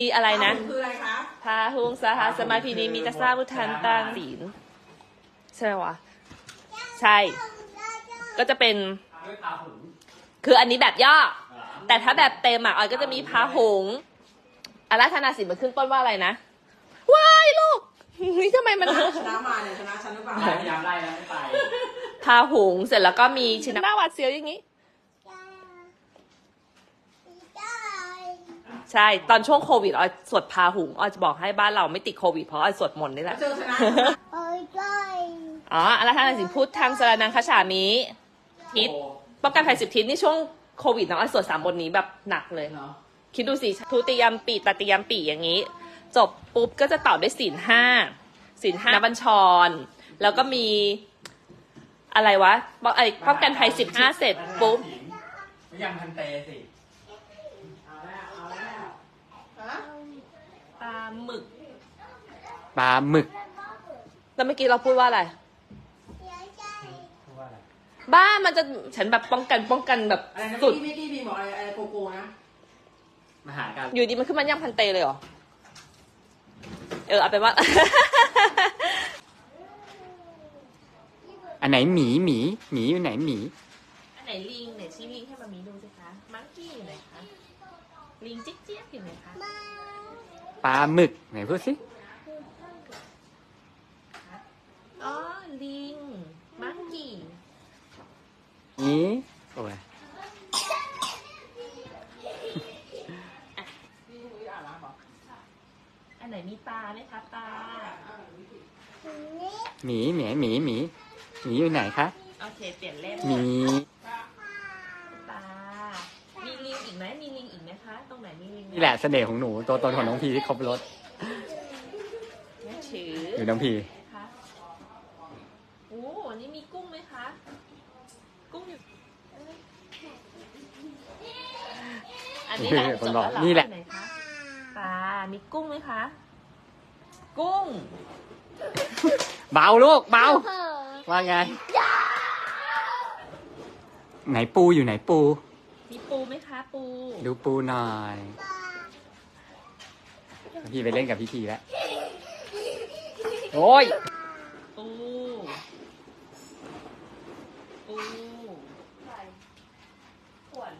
มีอะไรนะคืออะไรคะพาหุงสหสมาธินีมีตาซาบุทันตังศีลใช่ไหมวะ ใช่ ก็จะเป็นด้วยพาหุงคืออันนี้แบบย่ออ่าแต่ถ้าแบบเต็มอะออยก็จะมีพาหงส์อารัธนาศีลมันขึ้นต้นว่าอะไรนะ ว้ายลูก นี่ทำไมมันชนะมาเนี่ยชนะฉันหรือเปล่าพยายามไล่แล้วไม่ไปพาหงส์เสร็จแล้วก็มีชินหน้าหวัดเสียวอย่างนี้ ใช่ตอนช่วงโควิดออยสวดพาหุงออยจะบอกให้บ้านเราไม่ติดโควิดเพราะออยสวดมนต์นี่แหละ เจอชนะอ๋ออารัธนาศีลพุทธทางสรนังคฉามิทิศป้องกันภัยสิบทิศนี่ช่วงโควิดเนาะไอ้สวดสามบทนี้แบบหนักเลยเหรอคิดดูสิทุติยมปีตติยมปีอย่างนี้ จบปุ๊บก็จะต่อด้วยศีลห้าศีลห้าบัญชร แล้วก็มีอะไรวะป้องไอ้ป้องกันภัยสิบห้าเสร็จปุ๊บไม่ยังพันเตสิ เอาแล้วเอาแล้วฮะ ปลาหมึก ปลาหมึก แล้วเมื่อกี้เราพูดว่าอะไรพูดว่าอะไร บ้ามันจะฉันแบบป้องกันป้องกันแบบอะไรนะสุด พี่พี่พี่บอกอะไรอะไรโกโก้นะมหาการอยู่ดีมันขึ้นมาย่ำพันเตเลยเหรอ เออเอาเป็นว่า อันไหนหมีหมีหมีอยู่ไหนหมี อันไหนลิงไหนชี้ลิงให้มามีดูสิคะมังกี้อยู่ไหนคะลิงจิ๊กเจี๊ยบอยู่ไหนคะปลาหมึกไหนพูดสิ อ๋อ ลิง มังกี้นี้โอ้ยพี่คุยอ่านแล้วบอกอันไหนมีตาไหมคะตา หมีหมีหมีหมีหมีอยู่ไหนคะ โอเค เปลี่ยนเล่มหมีตา มีลิงอีกไหมมีลิงอีกไหมคะ ตรงไหนมีลิงนี่แหละเสน่ห์ของหนู ตัวตนของน้องพีที่ครบรถแม่ถือ อยู่น้องพี คะโอ้อันนี้มีกุ้งไหมคะ กุ้งอยู่อั นนี้แหละจบแล้วเหรอนี่แหละไหนคะปลามีกุ้งไหมคะ กุ้ง เบาลูกเบาว่าไง ไหนปูอยู่ไหนปู มีปูไหมคะ ปู ดูปูหน่อย พี่ไปเล่นกับพี่ทีแล้ว โอ้ย ปู ปูขวด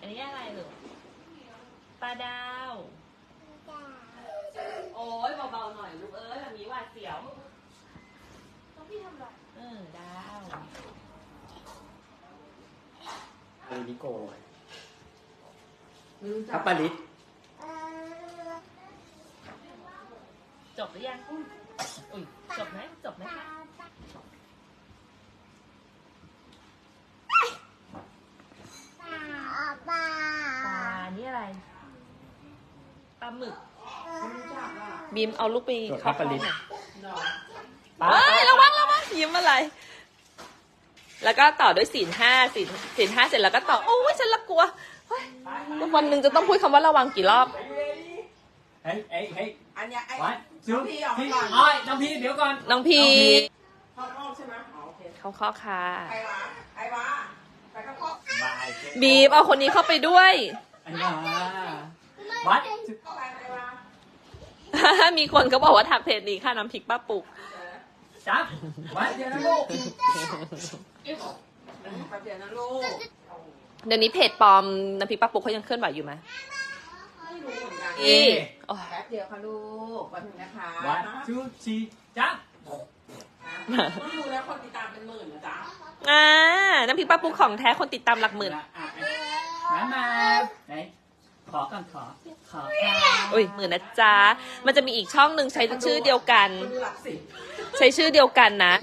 อันนี้อะไรหรือปลาดาว โอ้ยเบาๆหน่อยลูกเอ้ยแบบนี้หวาดเสียวต้องพี่ทำไรเออ ดาว เป็ นนิโกไม่รู้จัทักบปาลิสจบหรือยังอุ้ยอุ้ยจบไหมจบไหมคะปลานี่อะไรปลาหมึกไม่รู้จักอะบีมเอาลูกไปจดทัเข้าบปาลิสหนอเฮ้ยระวังระวังยิ้มอะไร แล้วก็ต่อด้วยศีลห้าศีลศีลห้าเสร็จแล้วก็ต่อ โอ้ยฉันละกลัวเฮ้ยวันหนึ่งจะต้องพูดคำว่าระวังกี่รอบ เฮ้ยเฮ้ยเฮ้ยอันเนี้ยไอ้วัดน้องพี่ออกมาพี่ก่อนอ้อยน้องพี่เดี๋ยวก่อน น้องพีเข้ารอบใช่ไหมอ๋อโอเคเขาข้อค่ะใครวะใครวะใครเข้ารอบบายเจ๊บีมเอาคนนี้เข้าไปด้วย อันนี้วัด เข้าไปใครวะ มีคนเขาบอกว่าถักเพจนี้ค่ะน้ำพริกป้าปุก จับวัดเดี๋ยวนะลูกแป๊บเดียวนะลูกเดี๋ยวนี้เพจปลอมน้ำพริกป้าปุกเขายังเคลื่อนไหวอยู่ไหมไม่รู้เหมือนกันอีโอ้ยแป๊บเดียวค่ะลูกแป๊บนึงนะคะวัดชูชีจับต้องดูแล้วคนติดตามเป็นหมื่นนะจ๊ะอ่าน้ำพริกป้าปุกของแท้คนติดตามหลักหมื่นอะมามาไหน ขอก่อนขอ ขอค่ะอุ้ยหมื่นนะจ๊ะ มันจะมีอีกช่องหนึ่งใช้ชื่อเดียวกันคนดูหลักสิบใช้ชื่อเดียวกันนะ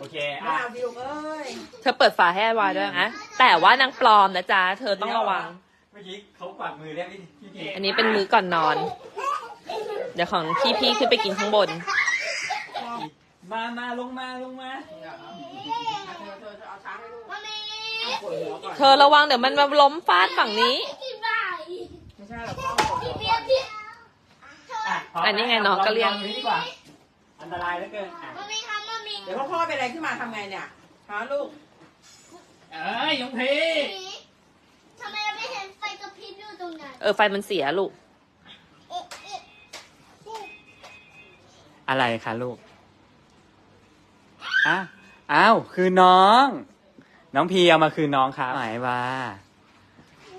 โอเคไม่อะเอาดิวเอ้ยเธอเปิดฝาให้ไอวาด้วยนะ แต่ว่านางปลอมนะจ๊ะ เธอต้องระวัง เมื่อกี้เขากวาดมือเรียกพี่พี่ทีอันนี้เป็นมื้อก่อนนอน เดี๋ยวของพี่ๆขึ้นไปกินข้างบน มามาลงมาลงมาเดี๋ยวเอาเธอเธอเธอเอาช้างให้ลูกเอาปวดหัวก่อน เธอระวังเดี๋ยวมันมาล้มฟาดฝั่งนี้ ไม่ใช่หรอกพ่อปวดหัวก่อนอะขอันนี้ไงน้องก็เรียกลองดูดีกว่า อันตรายเหลือเกินอะเดี๋ยวพ่อพ่อเป็นอะไรขึ้นมาทำไงเนี่ยฮะลูก เอ้ยยงพีทำไมเราไม่เห็นไฟกระพริบอยู่ตรงนั้นเออไฟมันเสียลูกเอ๊ะเอ๊ะอะไรคะลูกอ้าวอ้าวคือน้อง น้องพีเอามาคืนน้องครับไหนวา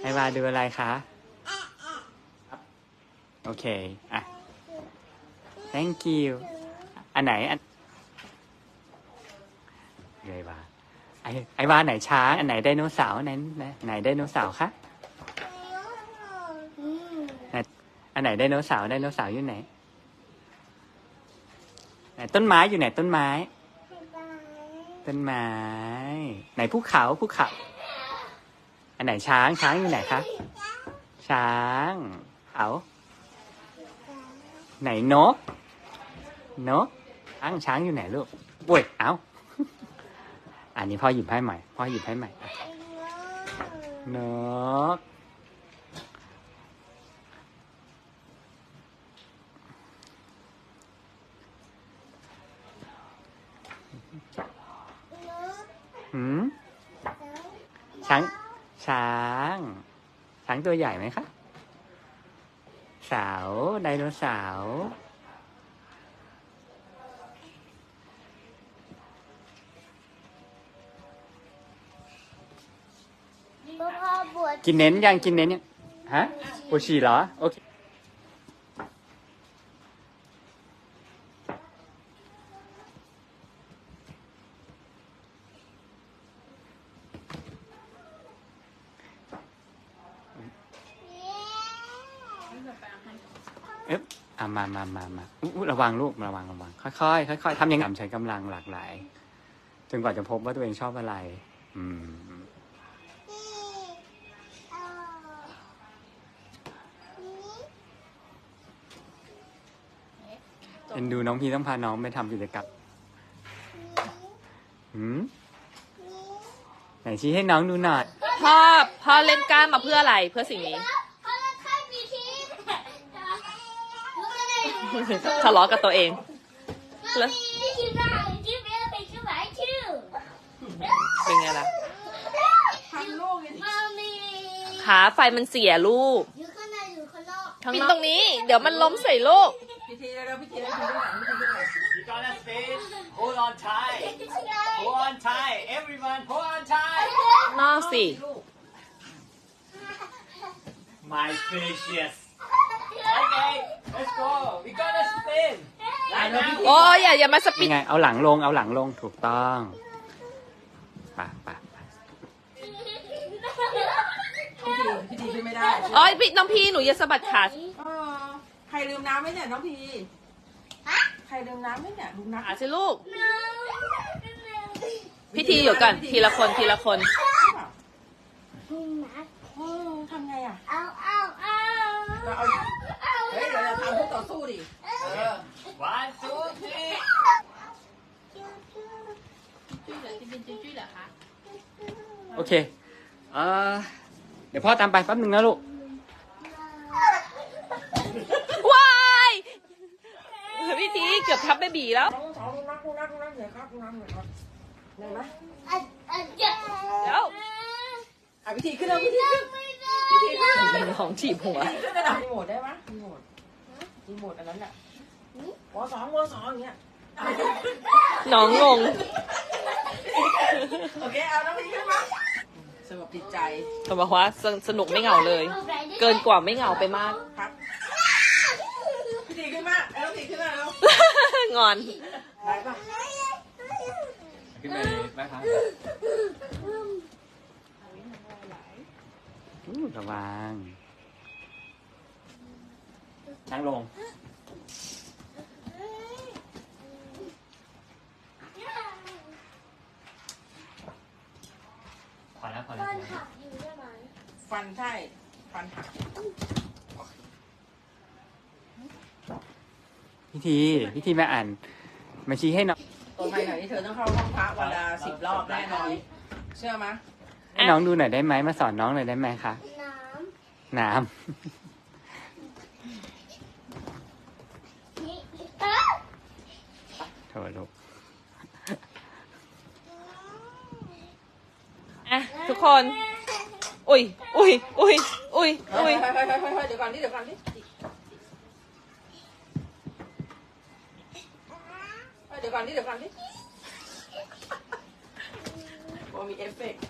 ไอวาดูอะไรคะโอเคอะ thank you อันไหนอันไอวาไอไอวาไหนช้างอันไหนไดโนเสาร์ไหนไหนไหนไดโนเสาร์คะอืมอันไหนไดโนเสาร์ไดโนเสาร์อยู่ไหนไหนต้นไม้อยู่ไหนต้นไม้ ต้นไม้ไหนภูเขาภูเขาอันไหนช้างช้างอยู่ไหนคะช้างเขาไหนนกนกช้างช้างอยู่ไหนลูกโอ้ยเอ้าอันนี้พ่อหยิบให้ใหม่พ่อหยิบให้ใหม่อะนก หืมช้างช้าง ช้างตัวใหญ่ไหมคะเสาไดโนเสาร์พ่อพ่อบวชกินเน้นยังกินเน้นยังฮะโอชีเหรอโอเค เอ๊ะอะมามามามาอุ๊ยระวังลูกระวังระวัง ค่อยๆค่อยๆทำอยังไงใช้กำลังหลากหลาย จนกว่าจะพบว่าตัวเองชอบอะไร อืม เอ็นดูน้องพีต้องพาน้องไปทำกิจกรรมหืมไหนชี้ให้น้องดูหน่อยพ่อพ่อเล่นกล้ามมาเพื่ออะไรเพื่อสิ่งนี้ เขาจะใช้มีทีรู้ไหม ทะเลาะกับตัวเองแล้วเป็นไงล่ะขาไฟมันเสียลูกอยู่ข้างในอยู่ข้างนอกปิดตรงนี้ เดี๋ยวมันล้มใส่ลูกพิธีแล้วพิธีแล้วพิธีแล้วพิธีแล้ว You gonna spin hold on tight hold on tight everyone hold on tight นอกสิ my precious okay let's go we gonna spin โอ้ยอย่าอย่ามาสปิยัดงไง เอาหลังลง เอาหลังลง ถูกต้องไปไปไปพิธีพิธีขึ้นไม่ได้โอ้ยพี่น้องพี่หนูอย่าสะบัดขาเออใครลืมน้ำไหมเนี่ยน้องพีใครลืมน้ำไหมเนี่ยลืมน้ำขาสิลูก พิธีอยู่ก่อนทีละคนทีละคนเออทำไงอะ เอาเอาเอาเราเอา เฮ้ยเราจะทำต่อสู้ดิเออ one two three โอเคเออเดี๋ยวพ่อตามไปแป๊บหนึ่งนะลูก ว้ายพี่ทีเกือบทับเบบีแล้ว น้องสองนักนักนักเหนื่อยครับนักเหนื่อยครับเหนื่อยไหมเดี๋ยว อะพิธีขึ้นแล้วพิธีขึ้น ขึ้นของถีบหัว ขึ้นระดับรีโมทได้ไหมรีโมทรีโมทอันนั้นแหละวสองวสองอย่างเงี้ย น้องงง โอเค เอาน้องพีขึ้นมาสงบจิตใจ เขาบอกว่าสสนุกไม่เหงาเลย เกินกว่าไม่เหงาไปมาก ครับพิธีขึ้นมาเอาน้องพีขึ้นมาแล้ว งอน ได้ปะขึ้นไปไหมครับอู้ระวัง นั่งลง พอแล้วพอแล้วพอแล้วฟันใช่ ฟันหักพิธีพิธีมาอ่าน มาชี้ให้น้องตัวใหม่หน่อยนี่เธอต้องเข้าห้องพระวันละสิบรอบแน่นอน เชื่อไหมยให้น้องดูหน่อยได้ไหมมาสอนน้องหน่อยได้ไหมคะ น้น้ำ โถลูกอะทุกคน อุ้ยอุ้ยอุ้ยอุ้ยอุ้ยเฮ้ยเฮ้ยเฮ้ยเฮ้ยเดี๋ยวก่อนดิเดี๋ยวก่อนดิเฮ้ยเดี๋ยวก่อนดิเดี๋ยวก่อนนี่โอ้มีเอฟเฟกต์